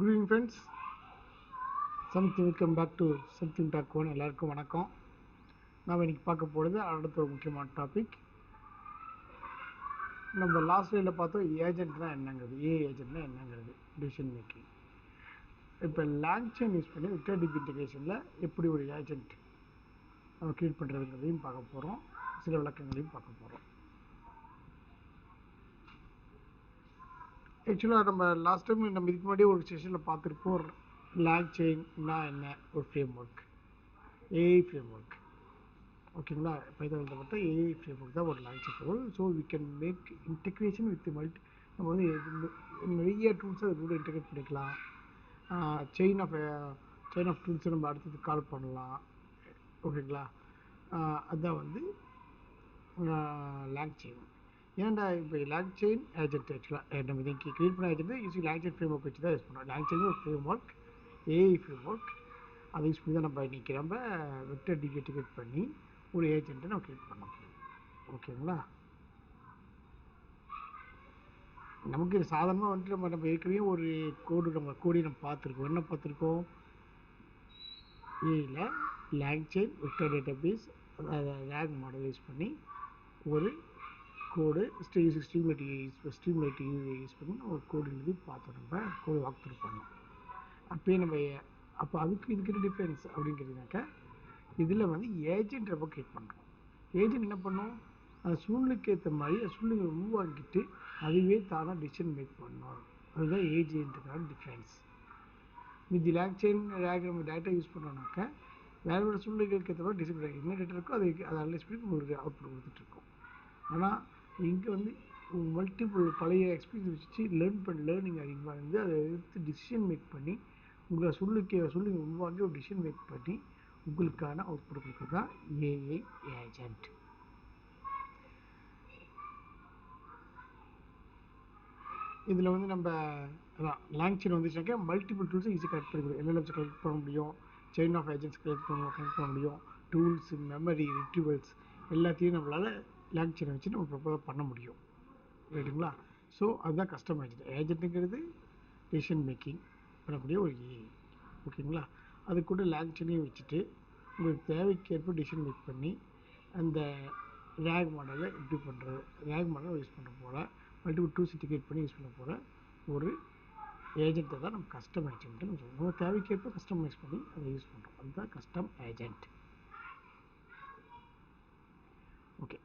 Good evening friends something welcome back to something talk one எல்லாருக்கும் வணக்கம். நாம் இன்னைக்கு பார்க்க போகிறது அடுத்த ஒரு முக்கியமான டாபிக் நம்ம லாஸ்ட் டேயில் பார்த்தோம் ஏஜென்ட்னா என்னங்கிறது. ஏ ஏஜென்ட்னா என்னங்கிறது டிசிஷன் மேக்கிங் இப்போ லாங் செயின் யூஸ் பண்ணி விக்டர் டிபி இன்டிகிரேஷனில் எப்படி ஒரு ஏஜென்ட் நம்ம க்ரியேட் பண்ணுறதுங்கிறதையும் பார்க்க போகிறோம் சில விளக்கங்களையும் பார்க்க போகிறோம் ஆக்சுவலாக நம்ம லாஸ்ட் டைம் நம்ம இதுக்கு முன்னாடி ஒரு செஷனில் பார்த்துருப்போம். லேக் செயின்னா என்ன? ஒரு frame work AI frame work ஓகேங்களா பைதாவில் பார்த்தா ஏஐ ஃப்ரேம் ஒர்க் தான் ஒரு LangChain so we can make integration with multi நம்ம வந்து நிறைய டூல்ஸை அது கூட இன்டெகிரேட் பண்ணிக்கலாம். செயின் ஆஃப் செயின் ஆஃப் டூல்ஸை நம்ம அடுத்தது கால் பண்ணலாம். ஓகேங்களா அதுதான் வந்து லேக் செயின் ஏன்டா இப்போ லாக் செயின் ஏஜென்ட் ஆக்சுவலாக நம்ம இதுக்கு கிரியேட் பண்ண agent use LangChain framework வச்சு தான் யூஸ் பண்ணுறோம் லாங் செயின் ஒரு frame work AI frame work அதை யூஸ் பண்ணி தான் நம்ம இன்றைக்கி நம்ம வெக்டர் டிகேட் கிரியேட் பண்ணி ஒரு ஏஜென்ட்டை நம்ம கிரியேட் பண்ண முடியும் ஓகேங்களா நமக்கு இது சாதாரணமாக வந்துட்டு நம்ம நம்ம ஏற்கனவே ஒரு கோடு நம்ம கோடி நம்ம பார்த்துருக்கோம். என்ன பார்த்துருக்கோம்? ஏயில் LangChain vector database RAG model use பண்ணி ஒரு code stream streamlit use use பண்ணி ஒரு கோடு எழுதி பார்த்தோம் நம்ம கோடு வாக் த்ரூ பண்ணோம். அப்போயே நம்ம அப்போ அதுக்கு இதுக்கு டிஃப்ரென்ஸ் அப்படிங்கிறதுனாக்கா இதில் வந்து ஏஜென்ட் நம்ம கிரியேட் பண்ணுறோம் ஏஜென்ட் என்ன பண்ணும்? அந்த சூழ்நிலைக்கு ஏற்ற மாதிரி அந்த சூழ்நிலை உருவாக்கிட்டு அதுவே தானாக டிசிஷன் மேக் பண்ணணும் அதுதான் ஏஜென்ட்டுக்கான டிஃப்ரென்ஸ் மீதி லேக் செயின் ரேக் நம்ம டேட்டா யூஸ் பண்ணோம்னாக்கா வேறு வேறு சூழ்நிலைகளுக்கு ஏற்ற மாதிரி டிசிஷன் என்ன டேட்டா இருக்கோ அதை அதை அனலைஸ் பண்ணி உங்களுக்கு அவுட்புட் கொடுத்துட்ருக்கோம் ஆனால் இங்கே வந்து மல்டிபிள் பழைய எக்ஸ்பீரியன்ஸ் வச்சு லேர்ன் பண்ணி லேர்னிங் அதிகமாக இருந்து அதை எடுத்து டிசிஷன் மேக் பண்ணி உங்களை சொல்லுக்கு சொல்லுங்க உருவாக்கி ஒரு டிசிஷன் மேக் பண்ணி உங்களுக்கான அவுட்புட் கொடுக்குறது தான் ஏஐ ஏஜென்ட் இதில் வந்து நம்ம அதான் லாங்சைன் வந்துச்சுனாக்கா மல்டிபிள் டூல்ஸை ஈஸியாக கலெக்ட் பண்ணி முடியும் எல்எல்எம்ஸ் கலெக்ட் பண்ண முடியும் செயின் ஆஃப் ஏஜென்ட்ஸ் கலெக்ட் பண்ண கலெக்ட் பண்ண முடியும் டூல்ஸ் மெமரி ரிட்டிவல்ஸ் எல்லாத்தையும் நம்மளால் லாங்சைனை வச்சு நம்ம ப்ரொப்போஸ் பண்ண முடியும். ரைட்டுங்களா ஸோ அதுதான் கஸ்டம் ஏஜென்ட் ஏஜென்ட்டுங்கிறது டிசிஷன் மேக்கிங் பண்ணக்கூடிய ஒரு ஏஐ ஓகேங்களா? அது கூட லாங்சைனையும் வச்சுட்டு உங்களுக்கு தேவைக்கேற்ப டிசிஷன் மேக் பண்ணி அந்த ரேக் மாடலை இப்படி பண்ணுறது ரேக் மாடலை யூஸ் பண்ணுற போல் மல்டிபிள் டூல்ஸ் இன்டிகேட் பண்ணி யூஸ் பண்ண போகிற ஒரு ஏஜென்ட்டை தான் நம்ம கஸ்டம் ஏஜென்ட்னு சொல்லுவோம் நம்ம தேவைக்கேற்ப கஸ்டமைஸ் பண்ணி அதை யூஸ் பண்ணுறோம் அதுதான் கஸ்டம் ஏஜென்ட் ஓகே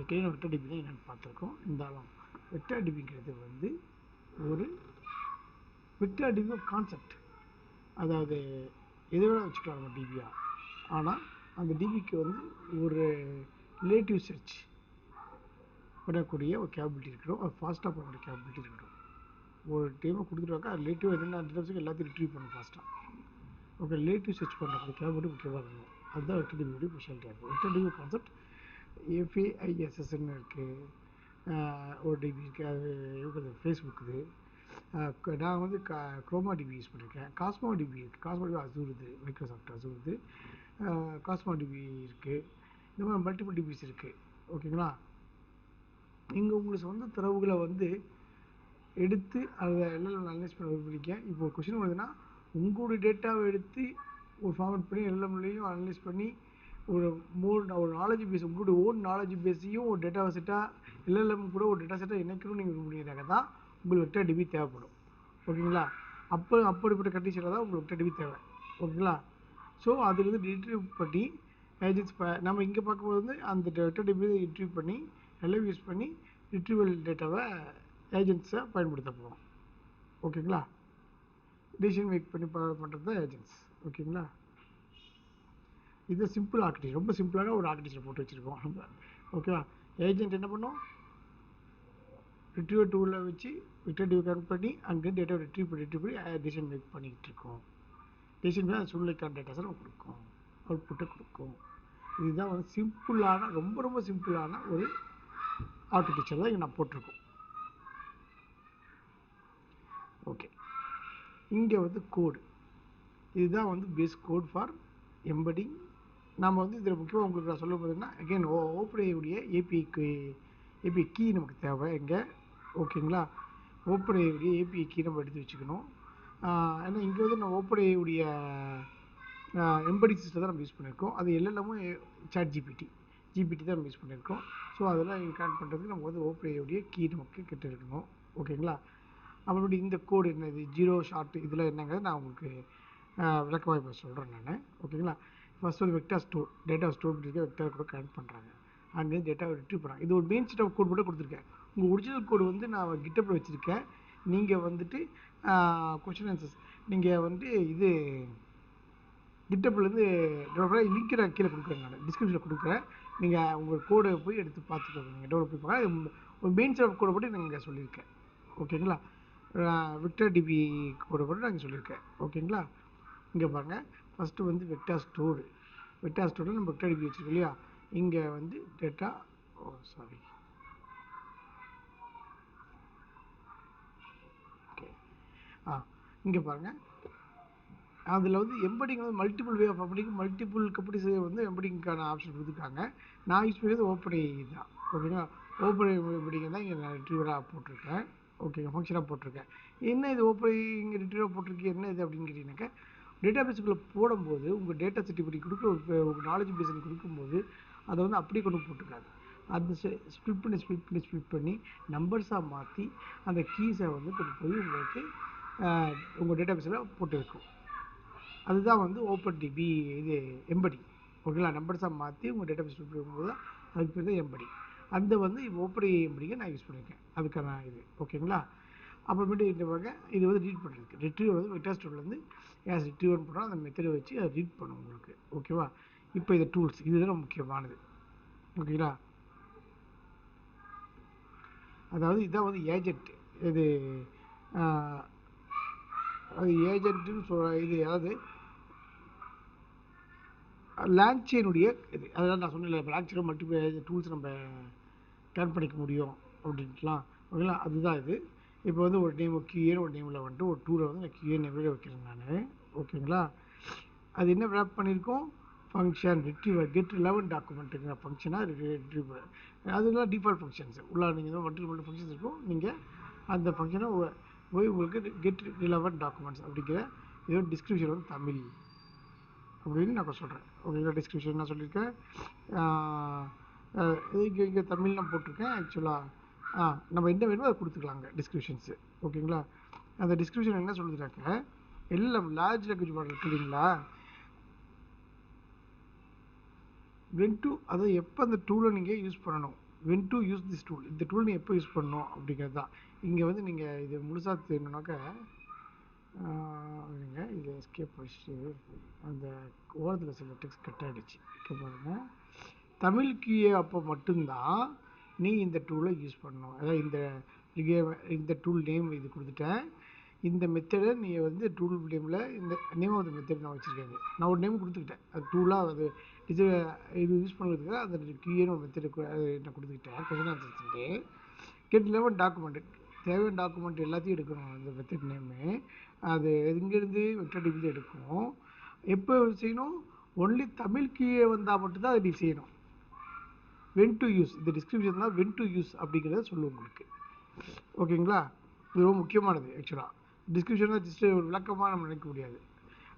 ஏற்கனவே வெக்டர் டிபி தான் என்னென்னு பார்த்துருக்கோம். இருந்தாலும் வெக்டர் டிபிங்கிறது வந்து ஒரு வெக்டர் டிபி கான்செப்ட் அதாவது எது வேணால் வச்சுக்கலாம் நம்ம டிபியாக ஆனால் அந்த டிபிக்கு வந்து ஒரு ரிலேட்டிவ் சர்ச் பண்ணக்கூடிய ஒரு கேபிலிட்டி இருக்கணும். அது ஃபாஸ்ட்டாக பண்ணக்கூடிய கேபிலிட்டி இருக்கணும். ஒரு டைமை கொடுத்துட்டாக்கா அது ரிலேட்டிவ் என்னென்ன அந்த நிமிஷத்துக்கு எல்லாத்தையும் ரிட்ரீவ் பண்ணும் ஃபாஸ்ட்டாக ஓகே ரிலேட்டிவ் சர்ச் பண்ணுறக்கூடிய கேபிலிட்டி முக்கியமாக இருக்கணும். அதுதான் வெக்டர் டிபியோடைய ஸ்பெஷாலிட்டி இருக்கும். வெக்டர் டிபி கான்செப்ட் எஃப்ஏஐஎஸ்எஸ்ன்னு இருக்குது ஓடிபி டிபி இருக்குது அது இருக்குது நான் வந்து க குரோமா டிபி யூஸ் பண்ணியிருக்கேன் காஸ்மோ டிபி இருக்குது காஸ்மோ டிபி இது. மைக்ரோசாஃப்ட் அசூர் இது. காஸ்மோ டிபி இருக்குது இந்த மாதிரி மல்டிபிள் டிபிஸ் இருக்குது ஓகேங்களா நீங்கள் உங்களுக்கு சொந்த தரவுகளை வந்து எடுத்து அதை எல்லாம் அனலைஸ் பண்ண விரும்புறீங்க? இப்போ ஒரு கொஷின் வருதுன்னா உங்களுடைய டேட்டாவை எடுத்து ஒரு ஃபார்மேட் பண்ணி எல்எம்லையும் அனலைஸ் பண்ணி ஒரு மோர் ஒரு நாலேஜ் பேஸ் உங்களுடைய ஓன் நாலேஜ் பேஸையும் ஒரு டேட்டா செட்டாக எல்எல்எம் கூட ஒரு டேட்டா செட்டாக இணைக்கணும்னு நீங்கள் முடியறதாக தான் உங்களுக்கு வெக்டர் டிபி தேவைப்படும். ஓகேங்களா? அப்போ அப்படிப்பட்ட கண்டிஷனில் தான் உங்களுக்கு வெக்டர் டிபி தேவை. ஓகேங்களா? ஸோ அதுலேருந்து டிட்ரிவ் பண்ணி ஏஜென்ட்ஸ் ப நம்ம இங்கே பார்க்கும்போது வந்து அந்த வெக்டர் டிபி ரிட்ரீவ் பண்ணி எல்லாம் யூஸ் பண்ணி ரிட்ரீவல் டேட்டாவை ஏஜென்ட்ஸை பயன்படுத்த போகிறோம் ஓகேங்களா? டிசிஷன் மேக் பண்ணி பண்ணுறது தான் ஏஜென்ட்ஸ் ஓகேங்களா? இது சிம்பிள் ஆர்கிடெக்சர் ரொம்ப சிம்பிளான ஒரு ஆர்கிடெக்சர் போட்டு வச்சுருக்கோம். நம்ம ஓகேவா ஏஜென்ட் என்ன பண்ணோம்? ரிட்ரீவ் டூலில் வச்சு ரிட்டர்டிவ் கனெக்ட் பண்ணி அங்கே டேட்டா ரிட்ரீவ் பண்ணி ரிட்ரீவ் பண்ணி டிசிஷன் மேக் பண்ணிக்கிட்டு இருக்கோம். டிசிஷன் மேலே சூழ்நிலைக்கான டேட்டாஸை நம்ம கொடுக்கும். அவுட்புட்டை கொடுக்கும். இதுதான் வந்து சிம்பிளான ரொம்ப ரொம்ப சிம்பிளான ஒரு ஆர்கிடெக்சர் தான் இங்கே நான் போட்டிருக்கோம். ஓகே இங்கே வந்து கோடு இதுதான் வந்து பேஸ் கோட் ஃபார் எம்படிங் நம்ம வந்து இதில் முக்கியமாக உங்களுக்கு நான் சொல்ல போதுன்னா அகைன் ஓ ஓப்பனையுடைய ஏபிஐக்கு ஏபிஐ கீ நமக்கு தேவை. இங்கே ஓகேங்களா? ஓப்பனையுடைய ஏபிஐ கீ நம்ம எடுத்து வச்சுக்கணும். ஏன்னா இங்கே வந்து நம்ம ஓப்பன் எம்படி சிஸ்டம் தான் நம்ம யூஸ் பண்ணியிருக்கோம் அது எல்எல்எம்மும் சாட் ஜிபிடி ஜிபிடி தான் நம்ம யூஸ் பண்ணியிருக்கோம் ஸோ அதெல்லாம் கனெக்ட் பண்ணுறதுக்கு நமக்கு வந்து ஓப்பன் கீ நமக்கு கிட்ட இருக்கணும் ஓகேங்களா? அப்புறம் இந்த கோடு என்னது? ஜீரோ ஷார்ட் இதில் என்னங்கிறது நான் உங்களுக்கு விளக்கமாக இப்போ சொல்கிறேன் நான். ஓகேங்களா? ஃபஸ்ட் வந்து வெக்டர் ஸ்டோர் டேட்டா ஸ்டோர் பண்ணிருக்க வெக்டர் கூட கனெக்ட் பண்ணுறாங்க அங்கேருந்து டேட்டாவை ரிட்ரீவ் பண்ணுறாங்க இது ஒரு மெயின் செட் ஆஃப் கோட் மட்டும் கொடுத்துருக்கேன். உங்கள் ஒரிஜினல் கோடு வந்து நான் கிட்டப்பில் வச்சுருக்கேன். நீங்கள் வந்துட்டு கொஷின் ஆன்சர்ஸ் நீங்கள் வந்து இது கிட்டப்லேருந்து டெவலப்பராக லிங்க் நான் கீழே கொடுக்குறேன் நான். டிஸ்கிரிப்ஷனில் கொடுக்குறேன். நீங்கள் உங்கள் கோடை போய் எடுத்து பார்த்துக்கோங்க. நீங்கள் டெவலப் பண்ணிப்பாங்க ஒரு மெயின் செட் ஆஃப் கோடை மட்டும் நான் இங்கே சொல்லியிருக்கேன். ஓகேங்களா விக்டர் டிபி கோடை போட்டு நான் சொல்லியிருக்கேன். ஓகேங்களா இங்கே பாருங்கள் ஃபஸ்ட்டு வந்து வெக்டார் ஸ்டோரு வெக்டார் ஸ்டோரில் நம்ம வெக்டார் டிபி வச்சுருக்கோம் இல்லையா? இங்கே வந்து data oh sorry okay ah இங்கே பாருங்கள் அதில் வந்து எம்படிங் வந்து multiple way of embedding multiple companies வந்து எம்படிங்க்கான ஆப்ஷன் கொடுத்துருக்காங்க. நான் யூஸ் பண்ணது ஓப்பனை தான். ஓகேங்களா ஓப்பனை எப்படிங்க தான் இங்கே நான் ரிட்ரீவராக போட்டிருக்கேன். ஓகேங்க ஃபங்க்ஷனாக போட்டிருக்கேன். என்ன இது ஓப்பனை இங்கே ரிட்ரீவராக போட்டிருக்கு? என்ன இது அப்படின்னு கேட்டிங்கனாக்கா டேட்டா பேஸுக்குள்ளே போடும்போது உங்கள் டேட்டா சர்டிஃபிகேட் கொடுக்குற உங்கள் நாலேஜ் பேஸ் கொடுக்கும்போது அதை வந்து அப்படியே கொண்டு போட்டுக்காது. அந்த ஸ்ப்ளிட் பண்ணி ஸ்ப்ளிட் பண்ணி ஸ்ப்ளிட் பண்ணி நம்பர்ஸாக மாற்றி அந்த கீஸை வந்து கொண்டு போய் உங்களுக்கு உங்கள் டேட்டா பேஸில் போட்டு வைக்கும். அதுதான் வந்து ஓப்பன் டிபி இது எம்படி ஓகேங்களா? நம்பர்ஸாக மாற்றி உங்கள் டேட்டா பேஸ் போது அதுக்கு பேர் தான் எம்படி அந்த வந்து ஓப்படி எம்படிங்க நான் யூஸ் பண்ணியிருக்கேன். அதுக்கான இது. ஓகேங்களா? அப்புறமேட்டு இந்த பாருங்க இது வந்து ரீட் பண்ணுறதுக்கு ரிட்ரீவர் வந்து வெக்டார் ஸ்டோர்லேருந்து ஏஸ் ரிட்ரீவர் பண்ணுறோம் அந்த மெத்தடை வச்சு அதை ரீட் பண்ணும் உங்களுக்கு. ஓகேவா இப்போ இது டூல்ஸ் இதுதான் முக்கியமானது. ஓகேங்களா அதாவது இதான் வந்து ஏஜென்ட் இது அது ஏஜென்ட்டுன்னு சொல்ல இது அதாவது லேண்ட் இது. அதெல்லாம் நான் சொன்னேன் இல்லை செயின் மல்டிபிள் டூல்ஸ் நம்ம டர்ன் பண்ணிக்க முடியும். அப்படின்ட்டுலாம். ஓகேங்களா அதுதான் இது. இப்போ வந்து ஒரு நேம் கியூஏன்னு ஒரு நேமில் வந்துட்டு ஒரு டூரை வந்து நான் கியூஏ நேமில் வைக்கிறேன் நான். ஓகேங்களா அது என்ன ரேப் பண்ணியிருக்கோம்? ஃபங்க்ஷன் ரிட்ரீவர் கெட் லெவன் டாக்குமெண்ட்டுங்கிற ஃபங்க்ஷனாக ரிட்ரீவர் அதெல்லாம் டிஃபால்ட் ஃபங்க்ஷன்ஸ் உள்ள நீங்கள் மல்டி மல்டி ஃபங்க்ஷன்ஸ் இருக்கும். நீங்கள் அந்த ஃபங்க்ஷனை போய் உங்களுக்கு கெட் ரிலவன் டாக்குமெண்ட்ஸ் அப்படிங்கிற இதோ டிஸ்கிரிப்ஷன் வந்து தமிழ் அப்படின்னு நான் சொல்கிறேன் ஓகேங்களா டிஸ்கிரிப்ஷன் நான் சொல்லியிருக்கேன். இங்கே இங்கே தமிழ் நான் போட்டிருக்கேன் ஆக்சுவலாக நம்ம என்ன வேணுமோ அதை கொடுத்துக்கலாங்க டிஸ்கிரிப்ஷன்ஸு ஓகேங்களா? அந்த டிஸ்கிரிப்ஷன் என்ன சொல்லுதுனாக்க எல்லாம் லார்ஜ் லாங்குவேஜ் மாடல் இருக்கு இல்லைங்களா? வென் டு அதாவது எப்போ அந்த டூலை நீங்கள் யூஸ் பண்ணணும்? When to use this tool இந்த டூல் நீங்கள் எப்போ யூஸ் பண்ணணும்? அப்படிங்கிறது தான். இங்கே வந்து நீங்கள் இது முழுசாக தெரியணுனாக்கா நீங்கள் இது எஸ்கேப் வச்சுட்டு அந்த ஓரத்தில் சில டெக்ஸ்ட் கட் ஆகிடுச்சு இப்போ பாருங்கள் தமிழ் கீழே அப்போ மட்டும்தான் நீ இந்த டூலை யூஸ் பண்ணணும். அதாவது இந்த இந்த டூல் நேம் இது கொடுத்துட்டேன். இந்த மெத்தடை நீ வந்து டூல் நேமில் இந்த நேம் ஆஃப் த மெத்தட் நான் வச்சுருக்கேன். நான் ஒரு நேம் கொடுத்துக்கிட்டேன். அது டூலாக அது இது இது யூஸ் பண்ணுறதுக்கு அந்த கீழே ஒரு மெத்தடு நான் கொடுத்துக்கிட்டேன். கொஸ்டின் ஆன்சர்ஸ்ட்டு கெட் லெவன் டாக்குமெண்ட் தேவையான டாக்குமெண்ட் எல்லாத்தையும் எடுக்கணும் அந்த மெத்தட் நேமு அது எங்கேருந்து வெக்டர் எடுக்கும் எப்போ செய்யணும்? ஒன்லி தமிழ் கீழே வந்தால் மட்டும்தான் அதை நீ செய்யணும். வென் டு யூஸ் இந்த டிஸ்கிரிப்ஷன் தான் வென் டு யூஸ் அப்படிங்கிறத சொல்லுவோம் உங்களுக்கு. ஓகேங்களா? இது ரொம்ப முக்கியமானது ஆக்சுவலாக டிஸ்கிரிப்ஷன் தான் ஜஸ்ட் ஒரு விளக்கமாக நம்ம நினைக்க முடியாது.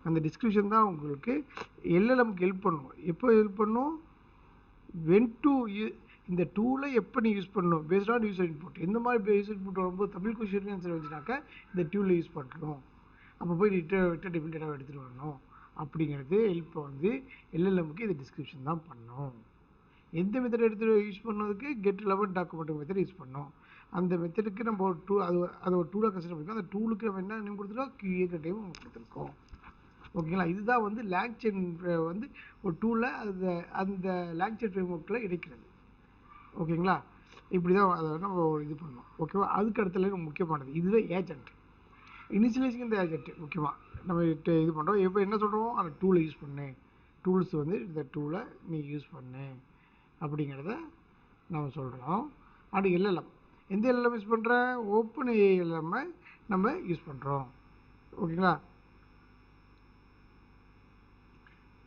அந்த டிஸ்கிரிப்ஷன் தான் உங்களுக்கு எல்லாம் நமக்கு ஹெல்ப் பண்ணும். எப்போ ஹெல்ப் பண்ணும்? வென் டு இந்த டூலை எப்போ நீ யூஸ் பண்ணணும்? பேஸ்ட் ஆன் யூஸ் இன்புட் எந்த மாதிரி யூஸ் இன்புட் வரும்போது தமிழ் கொஷின் ஆன்சர் வந்துச்சுனாக்கா இந்த டூலில் யூஸ் பண்ணணும். அப்போ போய் ரிட்டர் ரிட்டர் டிஃபன் டேட்டாவை எடுத்துகிட்டு வரணும். அப்படிங்கிறது ஹெல்ப்பை வந்து எல்எல்எம்க்கு இது டிஸ்கிரிப்ஷன் தான் பண்ணணும் எந்த மெத்தட் எடுத்து யூஸ் பண்ணதுக்கு get relevant document method use பண்ணோம். அந்த மெத்தடுக்கு நம்ம ஒரு டூ அது அது ஒரு டூலாக கன்சிடர் பண்ணிருக்கோம் அந்த டூலுக்கு நம்ம என்ன நேம் கொடுத்துருக்கோம் கியூஏ டைம் கொடுத்துருக்கோம். ஓகேங்களா இதுதான் வந்து லேக் செயின் வந்து ஒரு டூலில் அந்த அந்த லேக் செயின் ஃப்ரேம் ஒர்க்கில் கிடைக்கிறது ஓகேங்களா இப்படி தான் அதை நம்ம இது பண்ணணும் ஓகேவா அதுக்கு அடுத்தல ரொம்ப முக்கியமானது இதுவே ஏஜென்ட் இனிஷியலைசிங் இந்த ஏஜென்ட் முக்கியமாக நம்ம இது பண்ணுறோம் இப்போ என்ன சொல்கிறோம் அந்த டூலை யூஸ் பண்ணு. டூல்ஸ் வந்து இந்த டூலை நீ யூஸ் பண்ணு. அப்படிங்கிறத நம்ம சொல்கிறோம் அப்படி எல்எல்எம் எந்த எல்எல்எம் யூஸ் பண்ணுற ஓப்பன் எல்எம் நம்ம யூஸ் பண்ணுறோம் ஓகேங்களா?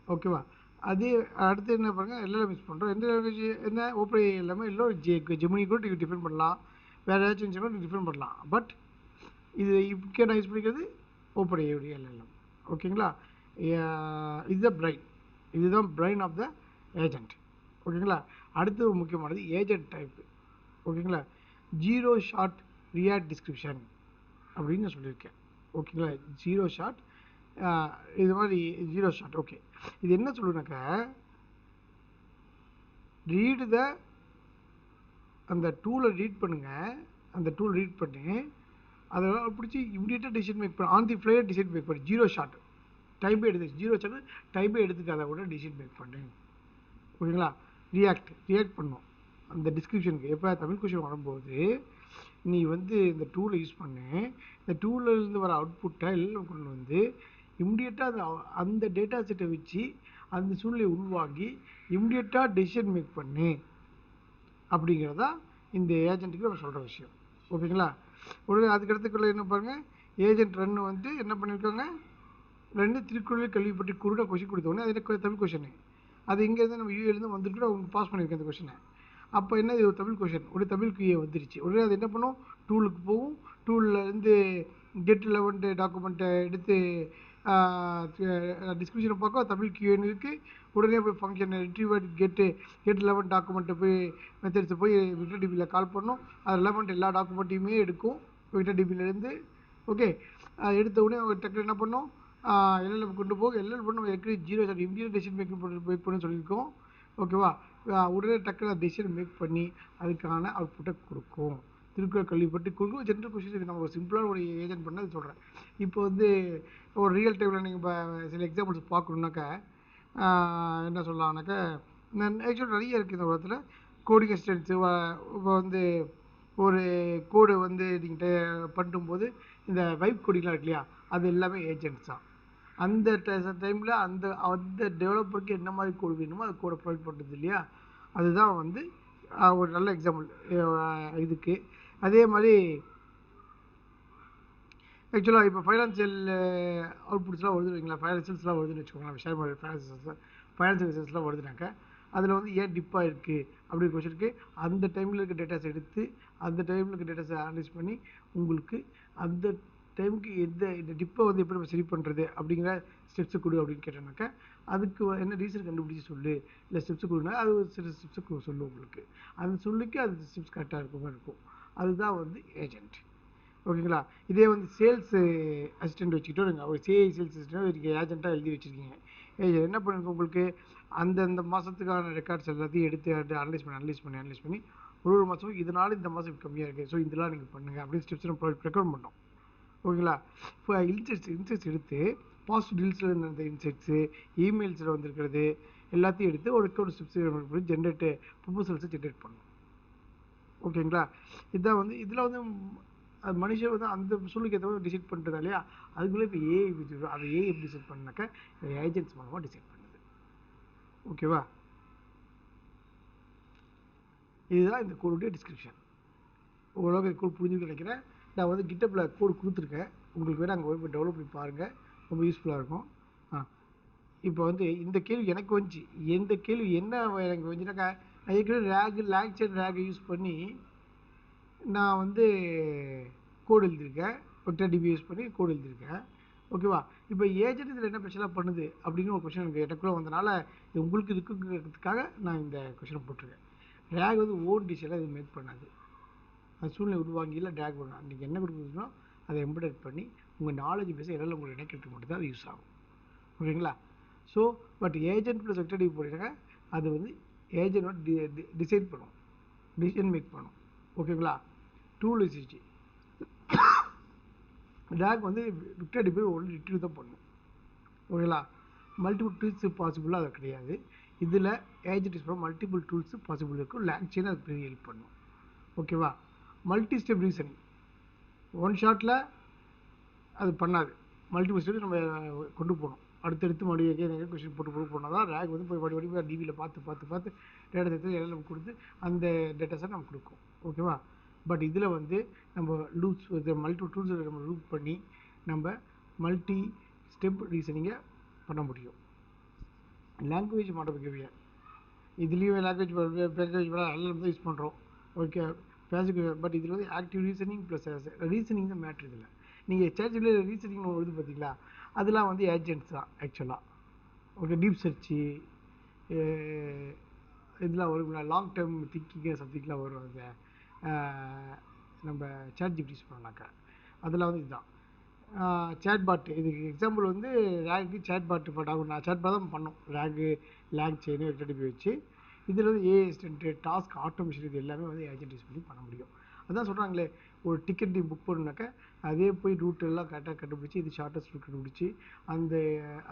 ஓகேவா அதே அடுத்து என்ன பாருங்கள் எல்எல்எம் யூஸ் பண்ணுறோம் எந்த லாங்குவேஜ் என்ன ஓப்பன் எல்லாமே இல்லை ஜெ ஜெமினி கூட நீங்கள் டிஃபைன் பண்ணலாம். வேறு ஏதாச்சும் இருந்துச்சுன்னா டிஃபைன் பண்ணலாம். பட் இது இப்போ நான் யூஸ் பண்ணிக்கிறது ஓப்பன் ஏயுடைய எல்எல்எம் ஓகேங்களா? அஹ் இதுதான் பிரைன் இதுதான் பிரைன் ஆஃப் த ஏஜென்ட் ஓகேங்களா? அடுத்து முக்கியமானது ஏஜென்ட் டைப் ஓகேங்களா? ஜீரோ ஷார்ட் ரியாக்ட் டிஸ்கிரிப்ஷன் அப்படின்னு நான் சொல்லியிருக்கேன். ஓகேங்களா? ஜீரோ ஷார்ட் இது மாதிரி ஜீரோ ஷார்ட் ஓகே இது என்ன சொல்லுனாக்கா ரீடு த அந்த டூலை ரீட் பண்ணுங்கள் அந்த டூல் ரீட் பண்ணி அதெல்லாம் பிடிச்சி இம்மிடியட்டாக டிசிஷன் மேக் பண்ண. On the flyer decision make பண்ணு. ஜீரோ ஷாட் டைப்பே எடுத்து ஜீரோ ஷாட் டைப்பே எடுத்துக்காத கூட டிசிஷன் மேக் பண்ணு. ஓகேங்களா? ரியாக்ட் ரியாக்ட் பண்ணும். அந்த டிஸ்கிரிப்ஷனுக்கு எப்போ தமிழ் கொஷின் வரும்போது நீ வந்து இந்த டூலை யூஸ் பண்ணு. இந்த டூல்லேருந்து வர அவுட்புட்டை எல்லாம் கொண்டு வந்து இம்மிடியட்டாக அந்த அந்த டேட்டா செட்டை வச்சு அந்த சூழ்நிலையை உருவாக்கி இம்மிடியட்டாக டெசிஷன் மேக் பண்ணு. அப்படிங்கிறதா இந்த ஏஜென்ட்டுக்கு நம்ம சொல்கிற விஷயம். ஓகேங்களா? உடனே அதுக்கடுத்துக்குள்ளே என்ன பாருங்கள் ஏஜென்ட் ரன் வந்து என்ன பண்ணியிருக்காங்க ரெண்டு திருக்குறளில் கல்விப்பட்டு குருடாக கொஷின் கொடுத்தோடனே அது எனக்கு தமிழ் கொஷனு அது இங்கேருந்து நம்ம யூஏலேருந்து வந்துட்டு அவங்க பாஸ் பண்ணியிருக்கேன் அந்த கொஷினை அப்போ என்ன இது ஒரு தமிழ் கொஷின் உடனே தமிழ் கியூஏ வந்துருச்சு. உடனே அது என்ன பண்ணும்? டூலுக்கு போகும். டூலில் இருந்து கெட் லெவன்ட்டு டாக்குமெண்ட்டை எடுத்து டிஸ்கிரிப்ஷனை பார்க்க தமிழ் கியூஎன் இருக்குது உடனே போய் function retriever get get eleven டாக்குமெண்ட்டை போய் மெத்தட்ஸை போய் விக்டர் டிபியில் கால் பண்ணோம். அது லெவன்ட் எல்லா டாக்குமெண்ட்டையுமே எடுக்கும். விக்டர் டிபியிலேருந்து ஓகே எடுத்த உடனே அவங்க டக்குனு என்ன பண்ணோம்? எல்எல்எம் கொண்டு போக எல்எல் பண்ண ஏற்கனவே zero shot immediate decision make பண்ணி மேக் பண்ண சொல்லியிருக்கோம். ஓகேவா உடனே டக்குனு டெசிஷன் மேக் பண்ணி அதுக்கான அவுட்புட்டை கொடுக்கும். திருக்குறள் கல்விப்பட்டு கொடுக்கும் ஜென்ரல் கொஷின் இது நம்ம ஒரு சிம்பிளான ஒரு ஏஜென்ட் பண்ண சொல்கிறேன் இப்போ வந்து ஒரு ரியல் டைமில் நீங்கள் இப்போ சில எக்ஸாம்பிள்ஸ் பார்க்கணுன்னாக்கா என்ன சொல்லலாம்னாக்கா ஆக்சுவலாக நிறைய இருக்குது இந்த உலகத்தில். கோடிங் அசிஸ்டன்ஸு இப்போ வந்து ஒரு கோடு வந்து நீங்கள் பண்ணும்போது இந்த வைப் கோடிங்லாம் இருக்கு இல்லையா? அது எல்லாமே ஏஜென்ட்ஸ் தான். அந்த டைமில் அந்த அந்த டெவலப்பருக்கு என்ன மாதிரி கோடு வேணுமோ அது கோடை ப்ரொவைட் பண்ணுறது இல்லையா? அதுதான் வந்து ஒரு நல்ல எக்ஸாம்பிள் இதுக்கு. அதே மாதிரி ஆக்சுவலாக இப்போ ஃபைனான்சியல் அவுட்புட்ஸ்லாம் வருது இல்லைங்களா ஃபைனான்சியல்ஸ்லாம் வருதுன்னு வச்சுக்கோங்களேன். ஷேர் மார்க்கெட் ஃபைனான்சியல்ஸ் ஃபைனான்சியல் ரிசல்ட்ஸ்லாம் வருதுனாக்கா அதில் வந்து ஏன் டிப்பாக இருக்குது அப்படின்னு கொஸ்டினுக்கு அந்த டைமில் இருக்க டேட்டாஸ் எடுத்து அந்த டைமில் இருக்க டேட்டாஸை அனலைஸ் பண்ணி உங்களுக்கு அந்த டைமுக்கு எந்த இந்த டிப்பை வந்து எப்படி நம்ம சரி பண்ணுறது அப்படிங்கிற ஸ்டெப்ஸை கொடு அப்படின்னு கேட்டோம்னாக்கா அதுக்கு என்ன ரீசன் கண்டுபிடிச்சி சொல்லு. இல்லை ஸ்டெப்ஸை கொடுனா அது ஒரு சில ஸ்டெப்ஸை சொல்லும் உங்களுக்கு. அந்த சொல்லுக்கு அந்த ஸ்டெப்ஸ் கரெக்டாக இருக்க மாதிரி இருக்கும். அதுதான் வந்து ஏஜென்ட் ஓகேங்களா? இதே வந்து சேல்ஸு அசிஸ்டண்ட் வச்சுக்கிட்டோம். நீங்கள் ஒரு சிஐ சேல்ஸ் அசிஸ்டண்ட் ஒரு ஏஜென்ட்டாக எழுதி வச்சுருக்கீங்க. ஏஜென்ட் என்ன பண்ணுங்க உங்களுக்கு? அந்தந்த மாதத்துக்கான ரெக்கார்ட்ஸ் எல்லாத்தையும் எடுத்து அனலைஸ் பண்ணி அனலைஸ் பண்ணி அனலைஸ் பண்ணி ஒரு ஒரு மாதமும் இதனால் இந்த மாதம் கம்மியாக இருக்குது ஸோ இதெல்லாம் நீங்கள் பண்ணுங்கள் அப்படின்னு ஸ்டெப்ஸ் நம்ம ரெக்கமெண்ட் பண்ணோம். ஓகேங்களா? இப்போ இன்செட்ஸ் இன்செட்ஸ் எடுத்து பாசிட்டிவ் டீல்ஸில் இருந்த இன்செட்ஸு இமெயில்ஸில் வந்திருக்கிறது எல்லாத்தையும் எடுத்து ஒரு ரெக்கார்டு ஸ்டெப்ஸ் ஜென்ரேட்டு ப்ரொபோசல்ஸை ஜென்ரேட் பண்ணணும். ஓகேங்களா? இதான் வந்து இதில் வந்து அது மனுஷன் வந்து அந்த சூழ்நிலைக்கு ஏற்ற மாதிரி டிசைட் பண்ணுறது இல்லையா? அதுக்குள்ளே இப்போ ஏஐ அதை ஏஐ எப்படி டிசைட் பண்ணாக்கா ஏஜென்ட்ஸ் மூலமாக டிசைட் பண்ணுது. ஓகேவா? இதுதான் இந்த கோடுடைய டிஸ்கிரிப்ஷன் ஓரளவுக்கு கோட் புரிஞ்சுன்னு நினைக்கிறேன். நான் வந்து கிட்டப்பில் கோடு கொடுத்துருக்கேன். உங்களுக்கு வேணால் அங்கே போய் டெவலப் பண்ணி பாருங்கள் ரொம்ப யூஸ்ஃபுல்லாக இருக்கும். ஆ. இப்போ வந்து இந்த கேள்வி எனக்கு வந்துச்சு. எந்த கேள்வி என்ன எனக்கு வந்துச்சுனாக்கா நான் ஏற்கனவே ரேகு லேக்சர் ரேகை யூஸ் பண்ணி நான் வந்து கோடு எழுதியிருக்கேன். வெக்டர் டிபி யூஸ் பண்ணி கோடு எழுதியிருக்கேன். ஓகேவா இப்போ ஏஜென்ட் இதில் என்ன ஸ்பெஷலாக பண்ணுது? அப்படின்னு ஒரு கொஷின் எனக்கு எனக்குள்ளே வந்தனால இது உங்களுக்கு இருக்குங்கிறதுக்காக நான் இந்த கொஷினை போட்டிருக்கேன். ரேக் வந்து ஓன் டிஷெல்லாம் இது மேக் பண்ணாது. அந்த சூழ்நிலை இல்லை டேக் பண்ணணும். நீங்கள் என்ன கொடுக்குறீங்களோ அதை எம்படட் பண்ணி உங்கள் நாலேஜ் பேஸை இடையில உங்களுக்கு இணைக்கிறதுக்கு மட்டும் தான் அது யூஸ் ஆகும். ஓகேங்களா? So but agent plus vector DB போட்டீங்கன்னா அது வந்து ஏஜென்ட் வந்து டிசைட் பண்ணும். டிசிஷன் மேக் பண்ணும். ஓகேங்களா? டூல் யூசிச்சு டேக் வந்து விக்டர் போய் ஒன்று ரிட்ரீவ் தான் பண்ணும். ஓகேங்களா? மல்டிபிள் டூல்ஸ் பாசிபிளாக அது கிடையாது. இதில் ஏஜென்ட் யூஸ் பண்ண மல்டிபிள் டூல்ஸ் பாசிபிள் இருக்கும் லேக் செயின் அது பெரிய ஹெல்ப் பண்ணும். ஓகேவா? மல்டி ஸ்டெப் ரீசனிங் ஒன் ஷாட்டில் அது பண்ணாது. மல்டிபிள் ஸ்டெப் நம்ம கொண்டு போகணும். அடுத்தடுத்து மறுபடியும் எங்கே கொஸ்டின் போட்டு போட்டு போனால் தான் ரேக் வந்து போய் மறுபடி மறுபடியும் டிவியில் பார்த்து பார்த்து பார்த்து டேட்டா எடுத்து எல்லாம் கொடுத்து அந்த டேட்டாஸை நமக்கு கொடுக்கும் ஓகேவா பட் இதில் வந்து நம்ம லூப்ஸ் மல்டி டூல்ஸில் நம்ம லூப் பண்ணி நம்ம மல்டி ஸ்டெப் ரீசனிங்கை பண்ண முடியும். லாங்குவேஜ் மாடபிகேவியர் இதுலேயும் லாங்குவேஜ் லாங்குவேஜ் எல்லாம் தான் யூஸ் பண்ணுறோம் ஓகே பேசிக் பட் இதில் வந்து ஆக்டிவ் ரீசனிங் ப்ளஸ் ரீசனிங் தான் மேட்ரு இதில். நீங்கள் சேட்ஜில் ரீசனிங் வருது பார்த்தீங்களா அதெல்லாம் வந்து ஏஜென்ட்ஸ் தான் ஆக்சுவலாக ஓகே டீப் சர்ச்சு இதெல்லாம் வரும். லாங் டேர்ம் திங்கிங் சம்திங்லாம் வரும் அந்த நம்ம சேட் ஜிபிடிஸ் யூஸ் பண்ணாக்கா அதெல்லாம் வந்து இதுதான். சேட் பாட்டு இதுக்கு எக்ஸாம்பிள் வந்து ரேக்கு சேட் பாட்டு பண்ணாங்க நான் சேட் பாட் தான் பண்ணோம். ரேக்கு லேக் செயின் ஹெச்டிபி வச்சு இதில் வந்து ஏஐ அசிஸ்டன்ட்டு டாஸ்க் ஆட்டோமேஷன் இது எல்லாமே வந்து ஏஜென்ட் யூஸ் பண்ணி பண்ண முடியும். அதான் சொல்கிறாங்களே ஒரு டிக்கெட் நீ புக் பண்ணாக்கா அதே போய் ரூட் எல்லாம் கரெக்டாக கண்டுபிடிச்சி இது ஷார்ட்டஸ்ட் ரூட் கண்டுபிடிச்சி அந்த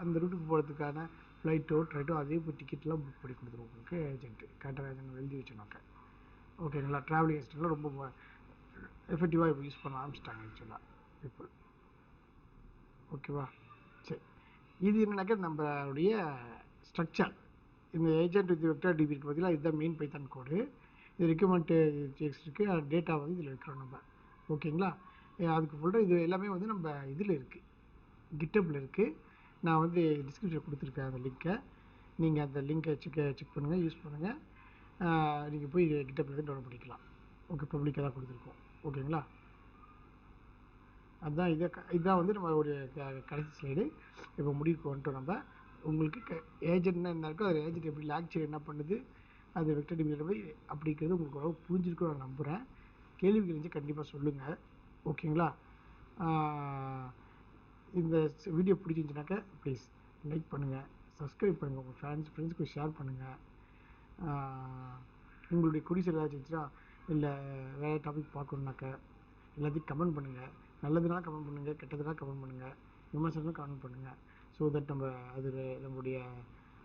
அந்த ரூட்டுக்கு போகிறதுக்கான ஃப்ளைட்டோ ட்ரைட்டோ அதே போய் டிக்கெட்லாம் புக் பண்ணி கொடுத்துரும் உங்களுக்கு ஏஜென்ட்டு கரெக்டாக ஏஜென்ட் எழுதி வச்சோனாக்கா ஓகேங்களா ட்ராவலிங் ஏஜென்ட்லாம் ரொம்ப எஃபெக்டிவாக இப்போ யூஸ் பண்ண ஆரம்பிச்சிட்டாங்க ஆக்சுவலாக இப்போ. ஓகேவா சரி. இது என்னன்னாக்கா நம்மளுடைய ஸ்ட்ரக்சர் இந்த ஏஜென்ட் வித் வெக்டர் டிபிக்கு பதிலாக இதுதான் மெயின் பைத்தான் கோடு இது ரெக்யூமெண்ட் டெக்ஸ்ட் இருக்குது டேட்டா வந்து இதில் வைக்கிறோம் நம்ம. ஓகேங்களா அதுக்கு ஃபுல்லாக இது எல்லாமே வந்து நம்ம இதில் இருக்குது கிட்டப்பில் இருக்குது நான் வந்து டிஸ்கிரிப்ஷன் கொடுத்துருக்கேன் அந்த லிங்க்கை நீங்கள் அந்த லிங்கை செக் செக் பண்ணுங்கள் யூஸ் பண்ணுங்கள் நீங்கள் போய் கிட்டப்பில் இருந்து டவுன்லோட் பண்ணிக்கலாம். ஓகே பப்ளிக்காக தான் கொடுத்துருக்கோம். ஓகேங்களா அதுதான் இதை க- இதுதான் வந்து நம்ம ஒரு க- கடைசி ஸ்லைடு இப்போ முடிவுக்கு வந்துட்டோம் நம்ம. உங்களுக்கு க ஏஜென்ட்னா என்ன இருக்கோ அது ஏஜென்ட் எப்படி லேக்சர் என்ன பண்ணுது அது வெக்டர் டிபியில் போய் அப்படிங்கிறது உங்களுக்கு ஓரளவு புரிஞ்சிருக்கும் நான் நம்புகிறேன் கேள்விகள் இருந்துச்சு கண்டிப்பாக சொல்லுங்கள் ஓகேங்களா? இந்த வீடியோ பிடிச்சிருந்துச்சுனாக்கா ப்ளீஸ் லைக் பண்ணுங்கள் சப்ஸ்கிரைப் பண்ணுங்கள் உங்கள் ஃபேன்ஸ் ஃப்ரெண்ட்ஸ்க்கு ஷேர் பண்ணுங்கள் உங்களுடைய குடிசை ஏதாச்சும் இருந்துச்சுன்னா இல்லை வேறு டாபிக் பார்க்கணுன்னாக்கா எல்லாத்தையும் கமெண்ட் பண்ணுங்கள் நல்லதுனா கமெண்ட் பண்ணுங்கள் கெட்டதுனா கமெண்ட் பண்ணுங்கள் விமர்சனம் கமெண்ட் பண்ணுங்கள் ஸோ தட் நம்ம அதில் நம்முடைய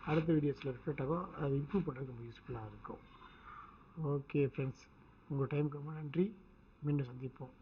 அடுத்த வீடியோஸில் ரிஃப்ளெக்ட் ஆகும். அதை இம்ப்ரூவ் பண்ணுறதுக்கு ரொம்ப யூஸ்ஃபுல்லாக இருக்கும். ஓகே ஃப்ரெண்ட்ஸ் உங்கள் டைமுக்கு ரொம்ப நன்றி. மீண்டும் சந்திப்போம்.